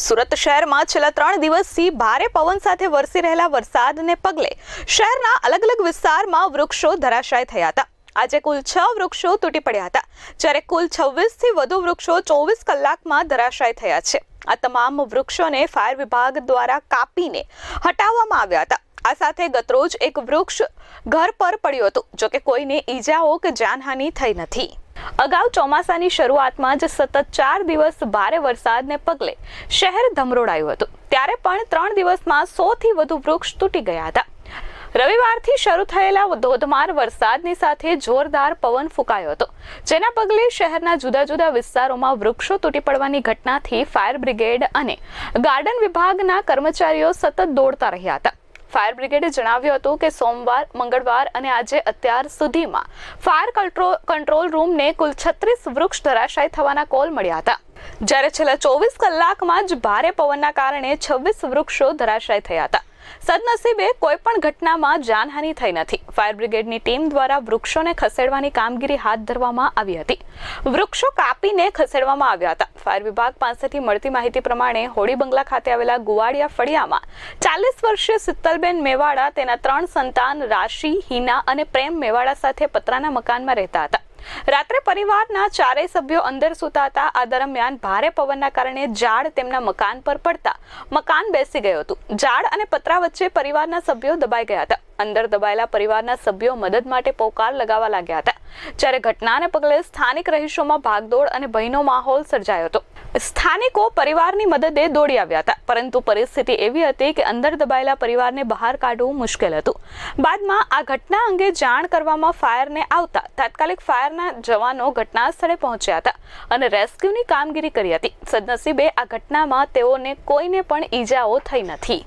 સુરત શહેરમાં છેલ્લા ત્રણ દિવસથી ભારે પવન સાથે વરસી રહેલા વરસાદને પગલે શહેરના અલગ અલગ વિસ્તારમાં વૃક્ષો ધરાશાય થયા હતા. આજે કુલ છ વૃક્ષો તૂટી પડ્યા હતા, જ્યારે કુલ છવ્વીસથી વધુ વૃક્ષો ચોવીસ કલાકમાં ધરાશાય થયા છે. આ તમામ વૃક્ષોને ફાયર વિભાગ દ્વારા કાપીને હટાવવામાં આવ્યા હતા. આ સાથે ગતરોજ એક વૃક્ષ ઘર પર પડ્યું હતું, જોકે કોઈને ઈજાઓ કે જાનહાનિ થઈ નથી. અગાઉ ચોમાસાની શરૂઆતમાં જ સતત ચાર દિવસ ભારે વરસાદને પગલે શહેર ધમરોડાયું હતું. ત્યારે પણ ત્રણ દિવસમાં સો થી વધુ વૃક્ષ તૂટી ગયા હતા. રવિવારથી શરૂ થયેલા ધોધમાર વરસાદની સાથે જોરદાર પવન ફૂંકાયો હતો. જેના પગલે શહેરના જુદા જુદા વિસ્તારોમાં વૃક્ષો તૂટી પડવાની ઘટનાથી ફાયર બ્રિગેડ અને ગાર્ડન વિભાગના કર્મચારીઓ સતત દોડતા રહ્યા હતા. ફાયર બ્રિગેડે જણાવ્યું હતું કે સોમવાર, મંગળવાર અને આજે અત્યાર સુધીમાં ફાયર કંટ્રોલ રૂમને કુલ છત્રીસ વૃક્ષ ધરાશાય થવાના કોલ મળ્યા હતા. જ્યારે છેલ્લા ચોવીસ કલાકમાં જ ભારે પવનના કારણે છવ્વીસ વૃક્ષો ધરાશાય થયા હતા. સદનસીબે કોઈ પણ ઘટનામાં જાનહાનિ થઈ નથી. ફાયર બ્રિગેડની ટીમ દ્વારા વૃક્ષોને ખસેડવાની કામગીરી હાથ ધરવામાં આવી હતી. વૃક્ષો કાપીને ખસેડવામાં આવ્યા હતા. ફાયર વિભાગ પાસેથી મળતી માહિતી પ્રમાણે હોળી બંગલા ખાતે આવેલા ગુવાડિયા ફળિયામાં ચાલીસ વર્ષીય શીતલબેન મેવાડા, તેના ત્રણ સંતાન રાશિ, હિના અને પ્રેમ મેવાડા સાથે પતરાના મકાનમાં રહેતા હતા. રાત્રે પરિવારના ચારેય સભ્યો અંદર સૂતા હતા. આ દરમિયાન ભારે પવનના કારણે ઝાડ તેમના મકાન પર પડતા મકાન બેસી ગયું હતું. ઝાડ અને પતરા વચ્ચે પરિવારના સભ્યો દબાઈ ગયા હતા. અંદર દબાયેલા પરિવારના સભ્યો મદદ માટે પોકાર લગાવવા લાગ્યા હતા. જ્યારે ઘટનાને પગલે સ્થાનિક રહીશોમાં ભાગદોડ અને ભયનો માહોલ સર્જાયો હતો. સ્થાનિકો પરિવારની મદદે દોડી આવ્યા હતા. પરંતુ પરિસ્થિતિ એવી હતી કે અંદર દબાયેલા પરિવારને બહાર કાઢવું મુશ્કેલ હતું. બાદમાં આ ઘટના અંગે જાણ કરવામાં ફાયરને આવતા તાત્કાલિક ફાયરના જવાનો ઘટના સ્થળે પહોંચ્યા હતા અને રેસ્ક્યુની કામગીરી કરી હતી. સદનસીબે આ ઘટનામાં તેઓને કોઈને પણ ઈજાઓ થઈ નથી.